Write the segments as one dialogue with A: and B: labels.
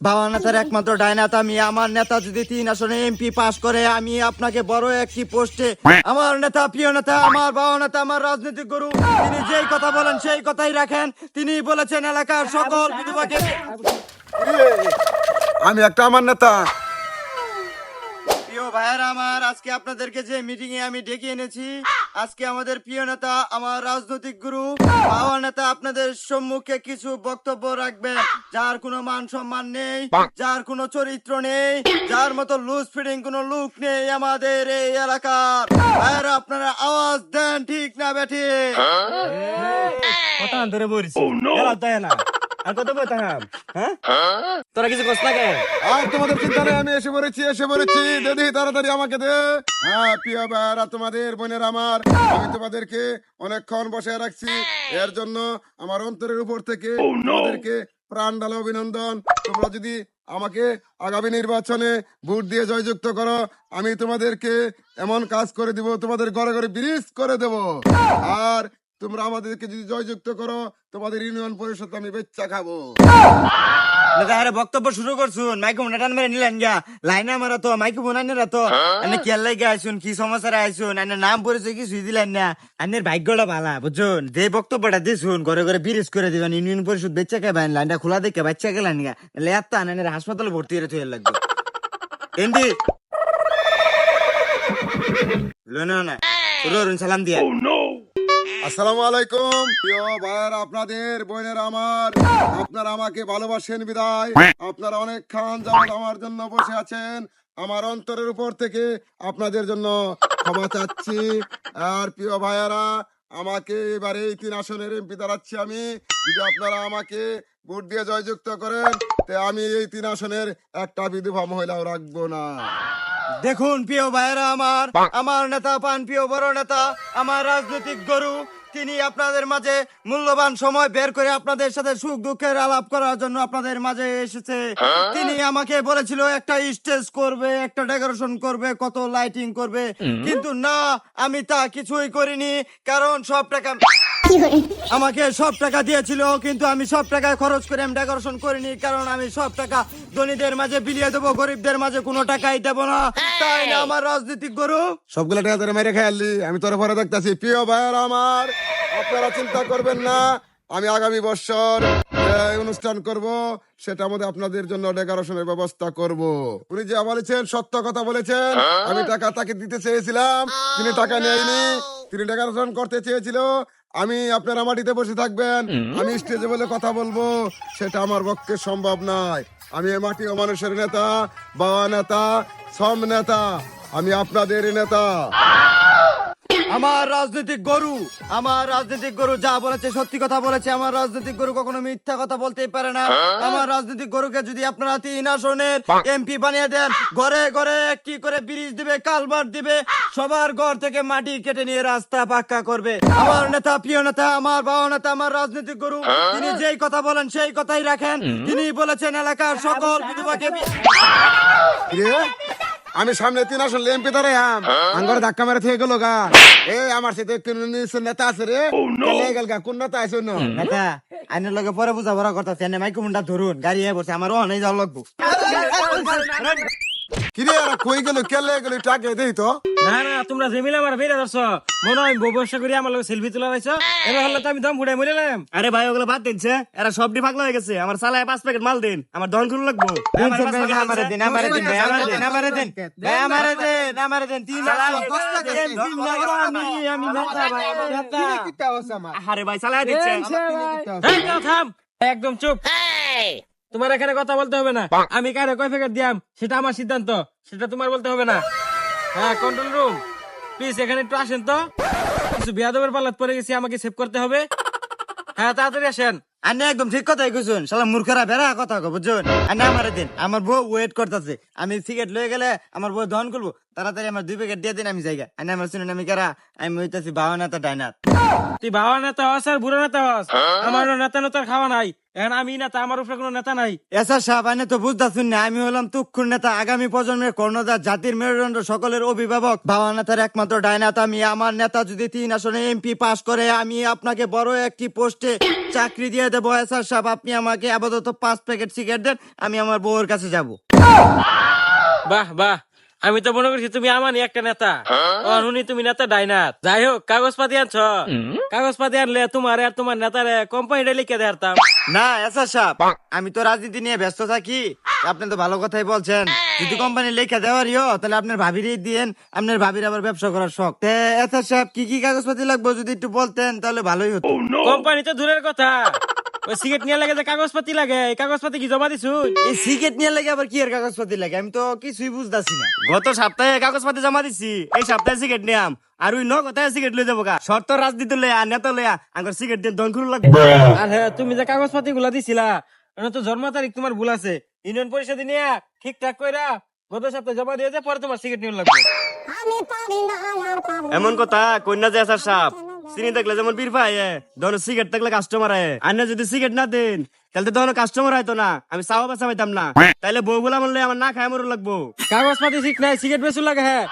A: বাবা নেতার একমাত্র ডায়নাতা আমি আমার নেতা যদি তিন আসনে এমপি পাস করে আমি আপনাকে বড় একটি পোস্টে আমার নেতা প্রিয় নেতা আমার বাবা নেতা আমার রাজনৈতিক গুরু তিনি যেই কথা বলেন সেই কথাই রাখেন। তিনি বলেছেন এলাকার সকল বিধবাকে
B: আমি একটা আমার নেতা।
A: প্রিয় ভাইয়েরা আমার আজকে আপনাদেরকে যে মিটিং এ আমি ডেকে এনেছি আজকে আমাদের প্রিয় নেতা আমার রাজনৈতিক গুরু বাবা নেতা আপনাদের সম্মুখে কিছু বক্তব্য রাখবেন। যার কোনো মান সম্মান নেই যার কোনো চরিত্র নেই যার মতো লুজ ফিডিং কোনো লুক নেই আমাদের এই এলাকার। আর আপনারা আওয়াজ দেন ঠিক না বেঠি
C: কত ধরে বলছি না। আর কত বলতাম হ্যাঁ? তোরা কিছু কষ্ট লাগে
B: আর তোমাদের চিন্তা নেই আমি এসে পড়েছি এসে পড়েছি। দিদি তাড়াতাড়ি আমাকে দে। হ্যাঁ প্রিয় তোমাদের বোনের আমার আমি তোমাদেরকে অনেকক্ষণ বসে রাখছি। এর জন্য আমার অন্তরের উপর থেকে তোমাদেরকে প্রাণ ডালা অভিনন্দন। তোমরা যদি আমাকে আগামী নির্বাচনে ভোট দিয়ে জয়যুক্ত করো আমি তোমাদেরকে এমন কাজ করে দিব তোমাদের ঘরে ঘরে ব্রিজ করে দেব। আর তোমরা আমাদেরকে যদি জয়যুক্ত করো তোমাদের ইউনিয়ন পরিষদ আমি বেচ্চা খাব
A: আরে বক্তব্য শুরু করছুন মাইকো মোনাটান মেরে নিলেন গা লাইনে মারা তো মাইকো মোনাইনে তো আনে কি লাগে আইসুন কি সমস্যা আইছুন আনে নাম পরিচয় কি সুই দিলেন না আনের ভাগ্যটা ভালা বুঝুন যে বক্তব্যটা দিছুন ঘরে ঘরে বিরিজ করে দিবেন ইউনিয়ন পরিষদ বেচ্চা কে বাইন লাইনটা খোলা দেখে বাচ্চা গেলেন গা নাহলে এত আনের হাসপাতালে ভর্তি হয়ে থইয়া লাগবে এন্ডি লোনা না সালাম দিয়া
B: আসসালামু আলাইকুম। প্রিয় ভাইয়ের আপনাদের বোনের আমার আপনারা আমাকে ভালোবাসেন বিদায়। আপনারা অনেক খান যাওয়ার আমার জন্য বসে আছেন। আমার অন্তরের উপর থেকে আপনাদের জন্য ক্ষমা চাচ্ছি। আর প্রিয় ভাইয়েরা আমাকে এবারে এই তিন আসনের এমপি দাঁড়াচ্ছি আমি। যদি আপনারা আমাকে ভোট দিয়ে জয়যুক্ত করেন তে আমি এই তিন আসনের একটা বিধবা মহিলাও রাখব না।
A: দেখুন প্রিয় ভাইয়েরা আমার আমার নেতা পান প্রিয় বড় নেতা আমার রাজনৈতিক গরু তিনি আপনাদের মাঝে মূল্যবান সময় বের করে আপনাদের সাথে সুখ দুঃখের আলাপ করার জন্য আপনাদের মাঝে এসেছে। তিনি আমাকে বলেছিল একটা স্টেজ করবে একটা ডেকোরেশন করবে কত লাইটিং করবে। কিন্তু না আমি তা কিছুই করিনি কারণ সব টাকা আমাকে সব টাকা দিয়েছিল কিন্তু আমি সব টাকা খরচ করে আমি ডেকোরেশন করিনি কারণ আমি সব টাকা ধনীদের মাঝে বিলিয়ে দেবো গরিবদের মাঝে কোনো টাকাই দেবো না। তাই না আমার রাজনৈতিক গরু?
B: সবগুলো টাকা তোরা মেরে খেয়ালি আমি তোর পরে দেখতেছি। প্রিয় ভাইয়ের আমার আপনারা চিন্তা করবেন না আমি আগামী বছর অনুষ্ঠান করব সেটার মধ্যে আপনাদের জন্য ডেকোরেশনের ব্যবস্থা করব। উনি যা বলেছেন সত্য কথা বলেছেন আমি টাকা তাকে দিতে চেয়েছিলাম তিনি টাকা নেয়নি তিনি ডেকোরেশন করতে চেয়েছিল আমি আপনারা মাটিতে বসে থাকবেন। আমি স্টেজে বলে কথা বলব সেটা আমার পক্ষে সম্ভব নয়। আমি এ মাটি ও মানুষের নেতা বাবা নেতা সম নেতা। আমি আপনাদের নেতা।
A: আমার রাজনৈতিক গরু আমার রাজনৈতিক গরু যা বলেছে সত্যি কথা বলেছে আমার রাজনৈতিক গরু কখনো মিথ্যা কথা বলতেই পারে না। আমার রাজনৈতিক গরুকে যদি আপনারা তিন আসনের এমপি বানিয়ে দেন ঘরে ঘরে একটি করে ব্রিজ দিবে কালভার্ট দিবে সবার ঘর থেকে মাটি কেটে নিয়ে রাস্তা পাক্কা করবে। আমার নেতা প্রিয় নেতা আমার বাবা নেতা আমার রাজনৈতিক গরু তিনি যেই কথা বলেন সেই কথাই রাখেন। তিনি বলেছেন এলাকার সকল বিধবাকে?
B: আমি সামনে তিন আসন এমপি ধরে আম আঙ্গর ধাক্কা মেরে থেকে গেল গা এ আমার সাথে কোন নিশ্চয় নেতা আছে রে লেগে গেল গা কোন নেতা আছে না
A: নেতা আইনের লগে পরে বুঝা ভরা করতেছে এনে মাইকু মুন্ডা ধরুন গাড়ি এ বসে আমার অনেক যাওয়া লাগবো
B: কিরে আর কই গেল? কেলে গেল? টাকে দেই তো।
C: না না তোমরা জমিলে আমার বেড়ে ধরছ মনে হয় ব্যবসা করে আমার লগে সেলফি তোলা রাইছ এবার হলে তো আমি দম মরিলাম আরে ভাই ওগুলো বাদ দিনছে এরা সবটি পাগলা হয়ে গেছে। আমার সালায় পাঁচ প্যাকেট মাল দিন আমার লাগবো। আমার পাঁচ প্যাকেট
A: আমারে দিন আমারে দিন ভাই, আমারে দিন আমারে দিন। ভাই, আমারে দিন আমারে দিন। তিন আমি আমি নেতা ভাই নেতা।
C: আরে ভাই চালায় দিচ্ছে। এই, থাম, থাম। একদম চুপ। তোমার এখানে কথা বলতে হবে না। আমি কারে কয় ফেকার দিয়াম সেটা আমার সিদ্ধান্ত সেটা তোমার বলতে হবে না। হ্যাঁ কন্ট্রোল রুম প্লিজ এখানে একটু আসেন তো। কিছু বিয়াদবের পাল্লাত পরে গেছি আমাকে সেভ করতে হবে। হ্যাঁ তাড়াতাড়ি আসেন।
A: আনে একদম ঠিক কথাই কইছুন। শালা মূর্খরা বেড়া কথা কো বুঝুন আনে আমার দিন। আমার বউ ওয়েট করতেছে। আমি সিগারেট লয়ে গেলে আমার বউ দহন করব। তাড়াতাড়ি আমার দুই প্যাকেট দিয়ে দিন আমি জায়গা। আমি আমার শুনুন আমি কারা? আমি হইতেছি বাবা নেতা ডাইনার।
C: তুই ভাবা নেতা হস আর বুড়ো নেতা হস। আমার নেতা নেতার খাওয়া নাই। এখন আমি নেতা আমার উপরে কোনো নেতা নাই।
A: এসা সাহেব তো বুঝতেছুন না আমি হলাম তুক্ষুর নেতা। আগামী প্রজন্মের কর্ণধার জাতির মেরুদণ্ড সকলের অভিভাবক। বাবা নেতার একমাত্র ডাইনাত আমি। আমার নেতা যদি তিন আসনে এমপি পাস করে আমি আপনাকে বড় একটি পোস্টে চাকরি দিয়ে দেবো। এসা সাহেব আপনি আমাকে আপাতত পাঁচ প্যাকেট সিগারেট দেন আমি আমার বউয়ের কাছে যাব।
C: বাহ বাহ। আমি তো মনে করছি তুমি আমারই একটা নেতা। অরুণী তুমি নেতা ডাইনাত যাই হোক কাগজপাতি আনছ। কাগজপাতি আনলে তোমার আর তোমার নেতারে কোম্পানিটা লিখে দেখাতাম
A: না এসা সাহেব আমি তো রাজনীতি নিয়ে ব্যস্ত থাকি। আপনি তো ভালো কথাই বলছেন। যদি কোম্পানি লেখা দেওয়ারই হয়, তাহলে আপনার ভাবিরই দিয়েন। আপনার ভাবির আবার ব্যবসা করার শখ। তে এসা সাহেব কি কি কাগজপাতি লাগবে যদি একটু বলতেন তাহলে ভালোই হতো।
C: কোম্পানি তো দূরের কথা। ওই সিগারেট নিয়ে লাগে যে কাগজপাতি লাগে এই কাগজপাতি কি জমা দিছু
A: এই সিগারেট নিয়ে লাগে আবার কি এর কাগজপাতি লাগে? আমি তো কিছুই বুঝতাছি না। গত সপ্তাহে কাগজপাতি জমা দিছি এই সপ্তাহে সিগারেট নিয়াম। আর ওই ন কথায় সিগারেট লই যাব গা। শর্ত রাজনীতি লইয়া নেতা লইয়া আঙ্গুর সিগারেট দিয়ে দন খুলে লাগবে।
C: আর হ্যাঁ তুমি যে কাগজপাতি গুলা দিছিলা এটা তো জন্ম তারিখ তোমার ভুল আছে। ইউনিয়ন পরিষদে নিয়ে ঠিকঠাক কইরা গত সপ্তাহে জমা দিয়ে যে পরে তোমার সিগারেট নিয়ে লাগবে।
A: এমন কথা কন্যা যে আসার সাপ। চিনি দেখলে যেমন বীর ভাই ধরো সিগারেট থাকলে কাস্টমার আয় আর না যদি সিগারেট না দেন তাহলে তো কাস্টমার হয়তো না। আমি চাওয়া বাসা পাইতাম না। তাইলে বউ বলা বললে আমার না খায় মরু লাগবো।
C: কাগজ পাতি ঠিক নাই সিগারেট বেশি লাগে হ্যাঁ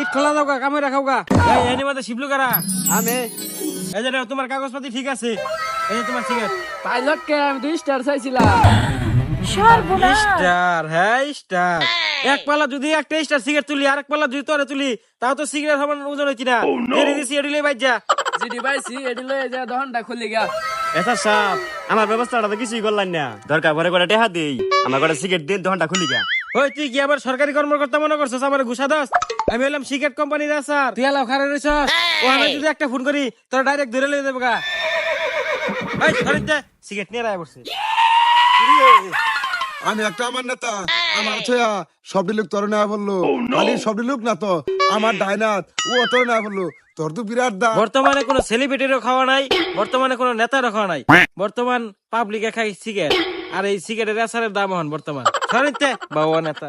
C: ইট খোলা দাও কামে রাখাও গা এই এনে মধ্যে শিবলু কারা?
A: আমি
C: এই। যে তোমার কাগজপাতি ঠিক আছে। এই যে তোমার সিগারেট
D: পাইলট কে আমি দুই স্টার চাইছিলাম।
C: স্টার হ্যাঁ স্টার। এক পালা যদি একটা স্টার সিগারেট তুলি আর এক পালা যদি তোরে তুলি তাও তো সিগারেট সমান ওজন হইতি না। এরি দিছি এডি বাইজা
D: জিডি পাইছি এটি লয়ে যা দহনটা খুলে গা।
A: এসার সাপ আমার ব্যবস্থাটা তো কিছুই করলেন না। দরকার পরে করে টেহা দেই। আমার করে সিগারেট দিন খুলি গা।
C: ওই তুই কি আবার সরকারি কর্মকর্তা মনে করছস আমার ঘুষা দাস? আমি হলাম সিগারেট কোম্পানির স্যার। তুই আলাও খারে ও আমি যদি একটা ফোন করি তোর ডাইরেক্ট ধরে লই দেব গা। এই ধরিন দে সিগারেট নিয়ে রায় বসে।
B: আমি একটা আমার নেতা। আমার ছয়া সবটি লোক তোর না বলল। খালি সবটি লোক না তো আমার ডাইনাত ও তোর না বলল। তোর তো বিরাট দা
C: বর্তমানে কোনো সেলিব্রিটিরও খাওয়া নাই বর্তমানে কোনো নেতারও খাওয়া নাই। বর্তমান পাবলিকে খাই সিগারেট আর এই সিগারেটের আসারের দাম হন বর্তমান। সরিতে বাবা নেতা